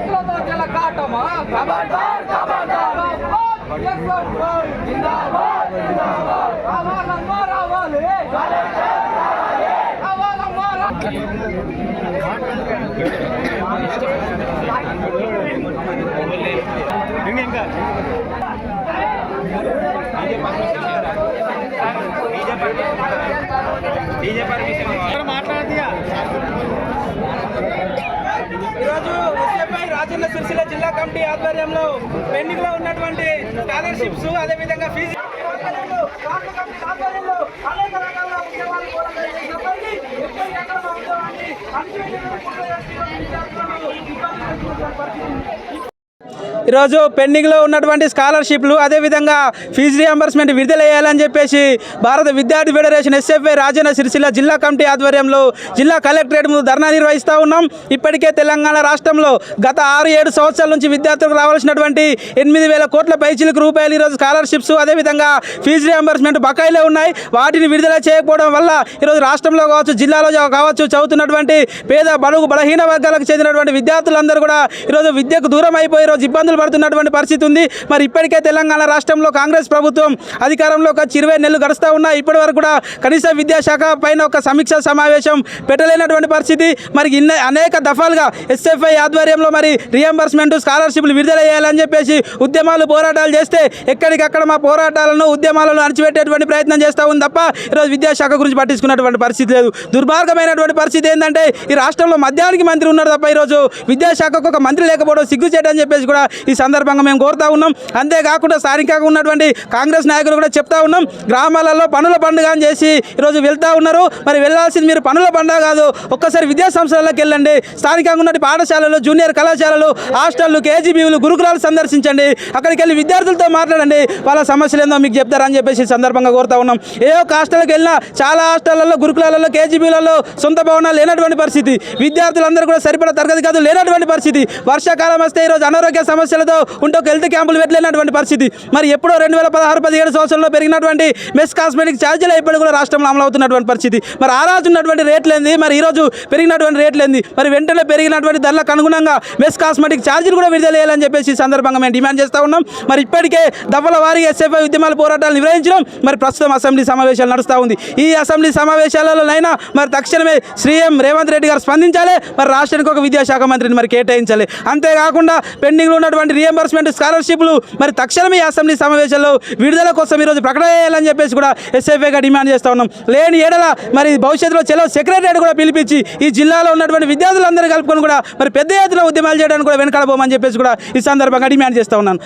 విద్యార్థులతో జల కాటమా ఖబర్దార్ ఖబర్దార్ జిందాబాద్ జిందాబాద్ రావాలమ్మా రావాలి రావాలమ్మా రావాలి ఈరోజు ఎస్ఎఫ్ఐ రాజన్న సిరిసిల్ల జిల్లా కమిటీ ఆధ్వర్యంలో పెండింగ్లో ఉన్నటువంటి స్కాలర్షిప్స్ అదేవిధంగా ఫీజు అనేక రకాల పరిస్థితి ఈరోజు పెండింగ్లో ఉన్నటువంటి స్కాలర్షిప్లు అదేవిధంగా ఫీజు రియంబర్స్మెంట్ విడుదల చేయాలని చెప్పేసి భారత విద్యార్థి ఫెడరేషన్ ఎస్ఎఫ్ఐ రాజన్న సిరిసిల్ల జిల్లా కమిటీ ఆధ్వర్యంలో జిల్లా కలెక్టరేట్ ముందు ధర్నా నిర్వహిస్తూ ఉన్నాం. ఇప్పటికే తెలంగాణ రాష్ట్రంలో గత ఆరు ఏడు సంవత్సరాల నుంచి విద్యార్థులకు రావాల్సినటువంటి ఎనిమిది వేల కోట్ల పైచీలకు రూపాయలు ఈరోజు స్కాలర్షిప్స్ అదేవిధంగా ఫీజు రియంబర్స్మెంట్ బకాయిలే ఉన్నాయి. వాటిని విడుదల చేయకపోవడం వల్ల ఈరోజు రాష్ట్రంలో కావచ్చు జిల్లాలో కావచ్చు చదువుతున్నటువంటి పేద బడుగు బలహీన వర్గాలకు చెందినటువంటి విద్యార్థులందరూ కూడా ఈరోజు విద్యకు దూరం అయిపోయి ఈరోజు ఇబ్బందులు పడుతున్నటువంటి పరిస్థితి ఉంది. మరి ఇప్పటికే తెలంగాణ రాష్ట్రంలో కాంగ్రెస్ ప్రభుత్వం అధికారంలో ఒక ఇరవై నెలలు గడుస్తూ ఉన్నా ఇప్పటి వరకు కూడా కనీస విద్యాశాఖ పైన ఒక సమీక్ష సమావేశం పెట్టలేనటువంటి పరిస్థితి. మరి ఇన్న అనేక దఫాలుగా ఎస్ఎఫ్ఐ ఆధ్వర్యంలో మరి రియంబర్స్మెంట్ స్కాలర్షిప్లు విడుదల చేయాలని చెప్పేసి ఉద్యమాలు పోరాటాలు చేస్తే ఎక్కడికక్కడ మా పోరాటాలను ఉద్యమాలను అణచిపెట్టేటువంటి ప్రయత్నం చేస్తూ ఉంది తప్ప ఈరోజు విద్యాశాఖ గురించి పట్టించుకున్నటువంటి పరిస్థితి లేదు. దుర్మార్గమైనటువంటి పరిస్థితి ఏంటంటే ఈ రాష్ట్రంలో మద్యానికి మంత్రి ఉన్నారు తప్ప ఈరోజు విద్యాశాఖకు ఒక మంత్రి లేకపోవడం సిగ్గుచేటని చెప్పేసి కూడా ఈ సందర్భంగా మేము కోరుతా ఉన్నాం. అంతేకాకుండా స్థానికంగా ఉన్నటువంటి కాంగ్రెస్ నాయకులు కూడా చెప్తా ఉన్నాం. గ్రామాలలో పనుల పండుగ అని చేసి ఈరోజు వెళ్తా ఉన్నారు. మరి వెళ్ళాల్సింది మీరు పనుల పండుగ కాదు ఒక్కసారి విద్యా సంస్థలకు వెళ్ళండి. స్థానికంగా ఉన్నటువంటి పాఠశాలలు జూనియర్ కళాశాలలు హాస్టళ్ళు కేజీబీలు గురుకులాలు సందర్శించండి. అక్కడికి వెళ్ళి విద్యార్థులతో మాట్లాడండి. వాళ్ళ సమస్యలు ఏందో మీకు చెప్తారని చెప్పేసి ఈ సందర్భంగా కోరుతా ఉన్నాం. ఏ ఒక్క హాస్టల్కి వెళ్ళినా చాలా హాస్టళ్ళలో గురుకులాలలో కేజీబీలలో సొంత భవనాలు లేనటువంటి పరిస్థితి. విద్యార్థులందరూ కూడా సరిపడా తరగతి గదులు లేనటువంటి పరిస్థితి. వర్షాకాలం వస్తే ఈరోజు అనారోగ్య సమస్య సమస్యలతో ఉంటూ హెల్త్ క్యాంపులు పెట్టలేనటువంటి పరిస్థితి. మరి ఎప్పుడో రెండు వేల పదహారు పదిహేడు సంవత్సరంలో పెరిగినటువంటి మెస్ కాస్మెటిక్ ఛార్జీలు ఇప్పుడు కూడా రాష్ట్రంలో అమలవుతున్నటువంటి పరిస్థితి. మరి ఆ రోజు ఉన్నటువంటి రేట్లు ఏంది మరి ఈ రోజు పెరిగినటువంటి రేట్లు ఏంది మరి వెంటనే పెరిగినటువంటి ధరలకు అనుగుణంగా మెస్ కాస్మెటిక్ ఛార్జీలు కూడా విడుదల చేయాలని చెప్పేసి ఈ సందర్భంగా మేము డిమాండ్ చేస్తూ ఉన్నాం. మరి ఇప్పటికే దఫల వారి ఎస్ఎఫ్ఐ ఉద్యమాల పోరాటాలు నిర్వహించడం మరి ప్రస్తుతం అసెంబ్లీ సమావేశాలు నడుస్తూ ఉంది. ఈ అసెంబ్లీ సమావేశాలలోనైనా మరి తక్షణమే సీఎం రేవంత్ రెడ్డి గారు స్పందించాలి. మరి రాష్ట్రానికి ఒక విద్యాశాఖ మంత్రిని మరి కేటాయించాలి. అంతేకాకుండా పెండింగ్లో ఉన్నటువంటి రియంబర్స్మెంట్ స్కాలర్షిప్లు మరి తక్షణమే ఈ అసెంబ్లీ సమావేశంలో విడుదల కోసం ఈరోజు ప్రకటన చేయాలని చెప్పేసి కూడా ఎస్ఎఫ్ఐగా డిమాండ్ చేస్తూ ఉన్నాం. లేని ఏడల మరి భవిష్యత్తులో చెలో సెక్రటరీ కూడా పిలిపించి ఈ జిల్లాలో ఉన్నటువంటి విద్యార్థులందరూ కలుపుకొని కూడా మరి పెద్ద ఎత్తున ఉద్యమాలు చేయడానికి కూడా వెనకాలబోమని చెప్పేసి కూడా ఈ సందర్భంగా డిమాండ్ చేస్తూ ఉన్నాను